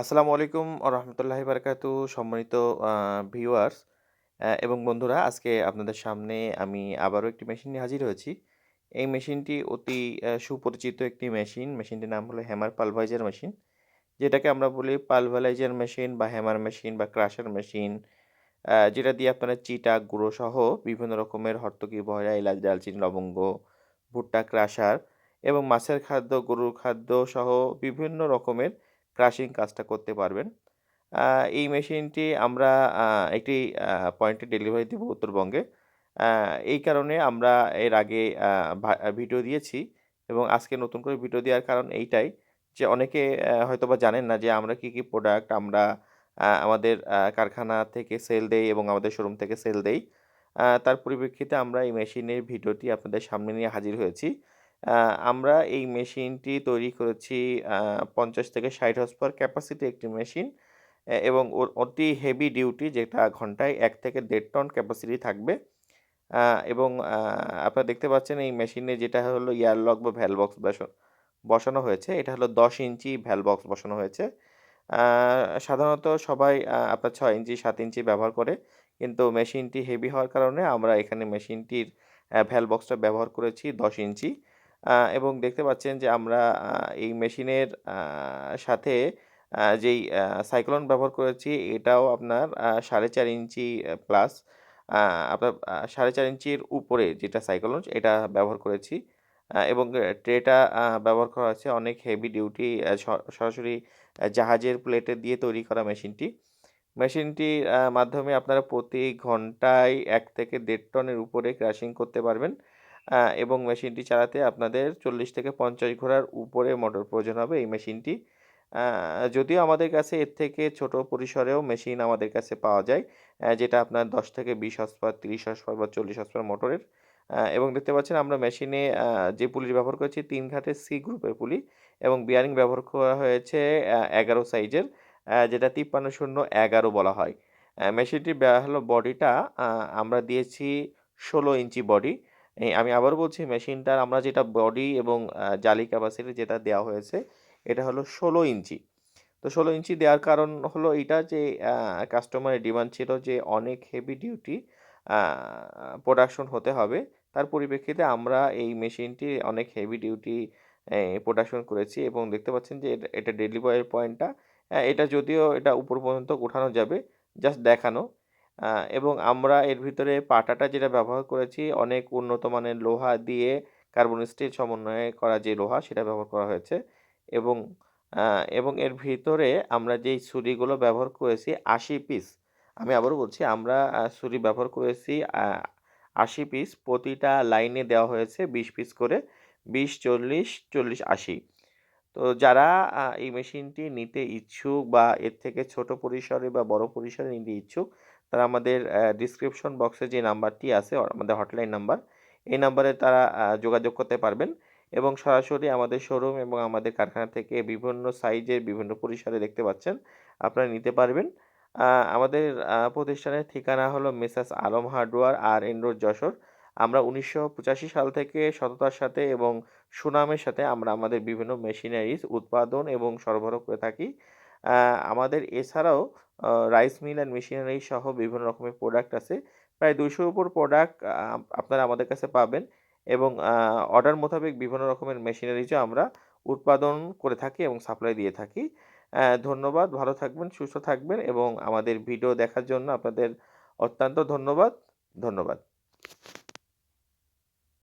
আসসালামু আলাইকুম রহমতুল্লাহি বারাকাতু সম্মানিত ভিউয়ার্স এবং বন্ধুরা আজকে আপনাদের সামনে আমি আবারও একটি মেশিন নিয়ে হাজির হয়েছি। এই মেশিনটি অতি সুপরিচিত একটি মেশিন। মেশিনটির নাম হলো হ্যামার পালভাইজার মেশিন। যেটাকে আমরা বলি পালভালাইজার মেশিন বা হ্যামার মেশিন বা ক্রাশার মেশিন যেটা দিয়ে আপনারা চিটা, গুঁড়ো সহ বিভিন্ন রকমের হর্তকি, বয়রা, এলাচ, দারচিনি, লবঙ্গ, ভুট্টা ক্রাশার এবং মাছের খাদ্য, গরুর খাদ্য সহ বিভিন্ন রকমের ক্রাশিং কাজটা করতে পারবেন। এই মেশিনটি আমরা একটি পয়েন্টে ডেলিভারি দিব উত্তরবঙ্গে। এই কারণে আমরা এর আগে ভিডিও দিয়েছি এবং আজকে নতুন করে ভিডিও দেওয়ার কারণ এইটাই যে অনেকে হয়তো বা জানেন না যে আমরা কী, কী প্রোডাক্ট আমরা আমাদের কারখানা থেকে সেল দেই এবং আমাদের শোরুম থেকে সেল দেই। তার পরিপ্রেক্ষিতে আমরা এই মেশিনের ভিডিওটি আপনাদের সামনে নিয়ে হাজির হয়েছি। আমরা এই মেশিনটি তৈরি করেছি ৫০ থেকে ৬০ হর্স পাওয়ার ক্যাপাসিটি একটি মেশিন এবং ওর অতি হেভি ডিউটি যেটা ঘন্টায় এক থেকে দেড় টন ক্যাপাসিটি থাকবে। এবং আপনারা দেখতে পাচ্ছেন এই মেশিনে যেটা হলো এয়ার লক বা ভ্যাল বক্স বাস বসানো হয়েছে। এটা হলো ১০ ইঞ্চি ভ্যাল বক্স বসানো হয়েছে। সাধারণত সবাই আপনার ছয় ইঞ্চি, সাত ইঞ্চি ব্যবহার করে। কিন্তু মেশিনটি হেভি হওয়ার কারণে আমরা এখানে মেশিনটির ভ্যাল বক্সটা ব্যবহার করেছি ১০ ইঞ্চি। এবং দেখতে পাচ্ছেন যে আমরা এই মেশিনের সাথে যেই সাইক্লোন ব্যবহার করেছি, এটাও আপনার সাড়ে চার ইঞ্চি প্লাস আপনার সাড়ে চার ইঞ্চির উপরে যেটা সাইক্লোন, এটা ব্যবহার করেছি। এবং ট্রেটা ব্যবহার করা হয়েছে অনেক হেভি ডিউটি সরাসরি জাহাজের প্লেটে দিয়ে তৈরি করা মেশিনটি। মেশিনটির মাধ্যমে আপনারা প্রতি ঘন্টায় এক থেকে দেড় টনের উপরে ক্রাশিং করতে পারবেন। এবং মেশিনটি চালাতে আপনাদের ৪০ থেকে ৫০ ঘোড়ার উপরে মোটর প্রয়োজন হবে এই মেশিনটি। যদিও আমাদের কাছে এর থেকে ছোট পরিসরেও মেশিন আমাদের কাছে পাওয়া যায়। যেটা আপনার ১০ থেকে ২০ হর্স পাওয়ার, ৩০ হর্স পাওয়ার বা ৪০ হর্স পাওয়ার মোটরের। এবং দেখতে পাচ্ছেন আমরা মেশিনে যে পুলি ব্যবহার করেছি তিন ঘাটের সি গ্রুপের পুলি এবং বিয়ারিং ব্যবহার করা হয়েছে এগারো সাইজের যেটা তিপ্পান্ন শূন্য এগারো বলা হয়। মেশিনটির হলো বডিটা আমরা দিয়েছি ১৬ ইঞ্চি বডি। এই আমি আবারও বলছি মেশিনটার আমরা যেটা বডি এবং জালি ক্যাপাসিটি যেটা দেওয়া হয়েছে, এটা হলো ১৬ ইঞ্চি। তো ১৬ ইঞ্চি দেওয়ার কারণ হলো এইটা যে কাস্টমারের ডিমান্ড ছিল যে অনেক হেভি ডিউটি প্রোডাকশন হতে হবে। তার পরিপ্রেক্ষিতে আমরা এই মেশিনটি অনেক হেভি ডিউটি প্রোডাকশন করেছি এবং দেখতে পাচ্ছেন যে এটা এটা ডেলিভারি পয়েন্টটা এটা যদিও এটা উপর পর্যন্ত উঠানো যাবে জাস্ট দেখানো। এবং আমরা এর ভিতরে পাটাটা যেটা ব্যবহার করেছি অনেক উন্নত মানের লোহা দিয়ে কার্বন স্টিল সমন্বয়ে করা যে লোহা সেটা ব্যবহার করা হয়েছে এবং এবং এর ভিতরে আমরা যেই ছুরিগুলো ব্যবহার করেছি ৮০ পিস। আমি আবারও বলছি আমরা ছুরি ব্যবহার করেছি আশি পিস। প্রতিটা লাইনে দেওয়া হয়েছে ২০ পিস করে। ২০, ৪০, ৪০, ৮০। তো যারা এই মেশিনটি নিতে ইচ্ছুক বা এর থেকে ছোট পরিসরে বা বড় পরিসরে নিতে ইচ্ছুক তারা আমাদের ডিসক্রিপশন বক্সে যে নাম্বারটি আছে আমাদের হটলাইন নাম্বার এই নাম্বারে তারা যোগাযোগ করতে পারবেন এবং সরাসরি আমাদের শোরুম এবং আমাদের কারখানা থেকে বিভিন্ন সাইজের বিভিন্ন পরিসরে দেখতে পাচ্ছেন, আপনারা নিতে পারবেন। আমাদের প্রতিষ্ঠানের ঠিকানা হলো Messrs Alam hardware R N road Jessore. আমরা ১৯৮৫ সাল থেকে সততার সাথে এবং সুনামের সাথে আমরা আমাদের বিভিন্ন মেশিনারিজ উৎপাদন এবং সরবরাহ করে থাকি। আমাদের এছাড়াও রাইস মিল অ্যান্ড মেশিনারি সহ বিভিন্ন রকমের প্রোডাক্ট আছে। প্রায় ২০০ র উপর প্রোডাক্ট আপনারা আমাদের কাছে পাবেন এবং অর্ডার মোতাবেক বিভিন্ন রকমের মেশিনারিজও আমরা উৎপাদন করে থাকি এবং সাপ্লাই দিয়ে থাকি। ধন্যবাদ। ভালো থাকবেন, সুস্থ থাকবেন এবং আমাদের ভিডিও দেখার জন্য আপনাদের অত্যন্ত ধন্যবাদ। ধন্যবাদ।